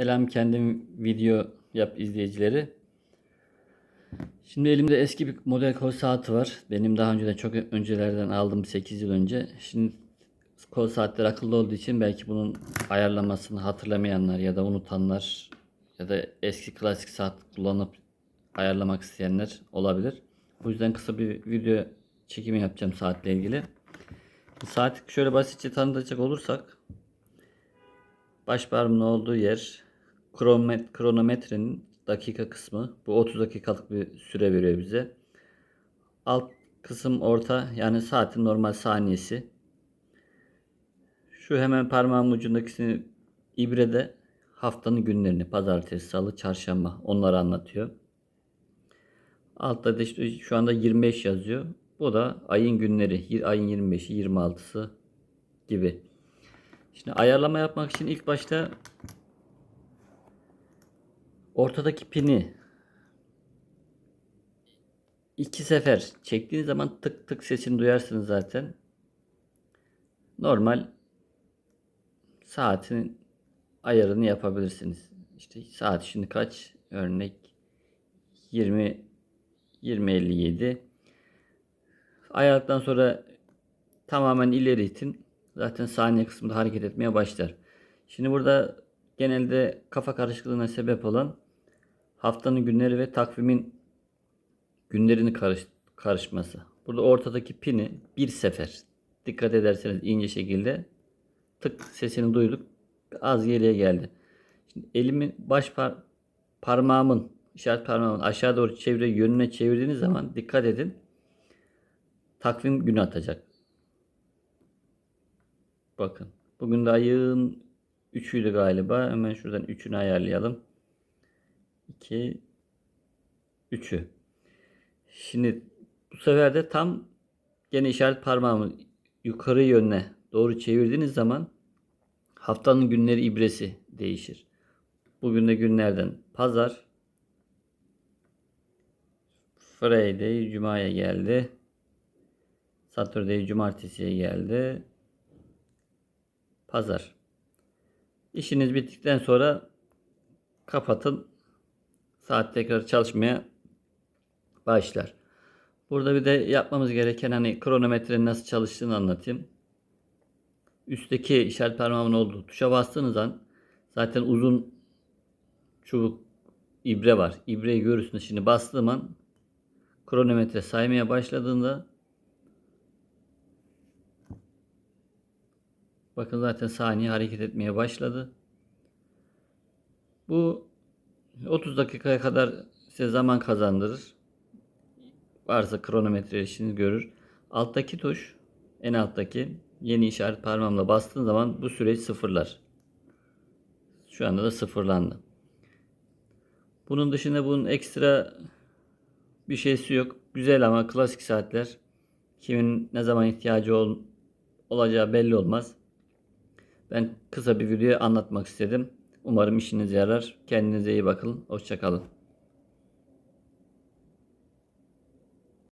Selam kendim video yap izleyicileri. Şimdi elimde eski bir model kol saati var. Benim daha önceden çok öncelerden aldım 8 yıl önce. Şimdi kol saatler akıllı olduğu için belki bunun ayarlamasını hatırlamayanlar ya da unutanlar ya da eski klasik saat kullanıp ayarlamak isteyenler olabilir. Bu yüzden kısa bir video çekimi yapacağım saatle ilgili. Saat şöyle basitçe tanıtacak olursak Baş parmağın olduğu yer kronomet, kronometrenin dakika kısmı. Bu 30 dakikalık bir süre veriyor bize. Alt kısım orta yani saatin normal saniyesi. Şu hemen parmağım ucundakisini ibrede haftanın günlerini pazartesi, salı, çarşamba onları anlatıyor. Altta da işte şu anda 25 yazıyor. Bu da ayın günleri. Ayın 25'i, 26'sı gibi. Şimdi ayarlama yapmak için ilk başta ortadaki pini iki sefer çektiğiniz zaman tık tık sesini duyarsınız zaten. Normal saatin ayarını yapabilirsiniz. İşte saat şimdi kaç? Örnek 20 20.57 ayarladıktan sonra tamamen ileri itin. Zaten saniye kısmında hareket etmeye başlar. Şimdi burada genelde kafa karışıklığına sebep olan haftanın günleri ve takvimin günlerini karış, karışması. Burada ortadaki pini bir sefer dikkat ederseniz ince şekilde tık sesini duyduk. Az geriye geldi. Şimdi elimi baş par parmağımın işaret parmağımın aşağı doğru çevire yönüne çevirdiğiniz zaman dikkat edin. Takvim günü atacak. Bakın. Bugün de ayın 3'üydü galiba. Hemen şuradan 3'ünü ayarlayalım. 2 3'ü. Şimdi bu sefer de tam gene işaret parmağımı yukarı yönüne doğru çevirdiğiniz zaman haftanın günleri ibresi değişir. Bugün de günlerden pazar Friday Cuma'ya geldi. Saturday Cumartesi'ye geldi. Pazar. İşiniz bittikten sonra kapatın. Saat tekrar çalışmaya başlar. Burada bir de yapmamız gereken hani kronometrenin nasıl çalıştığını anlatayım. Üstteki işaret parmağımın olduğu tuşa bastığınız an zaten uzun çubuk ibre var. İbreyi görürsünüz. Şimdi bastığım an kronometre saymaya başladığında Bakın zaten saniye hareket etmeye başladı. Bu 30 dakikaya kadar size zaman kazandırır. Varsa kronometre işini görür. Alttaki tuş en alttaki yeni işaret parmağımla bastığım zaman bu süreç sıfırlar. Şu anda da sıfırlandı. Bunun dışında bunun ekstra bir şeysi yok. Güzel ama klasik saatler. Kimin ne zaman ihtiyacı ol, olacağı belli olmaz. Ben kısa bir video anlatmak istedim. Umarım işinize yarar. Kendinize iyi bakın. Hoşçakalın.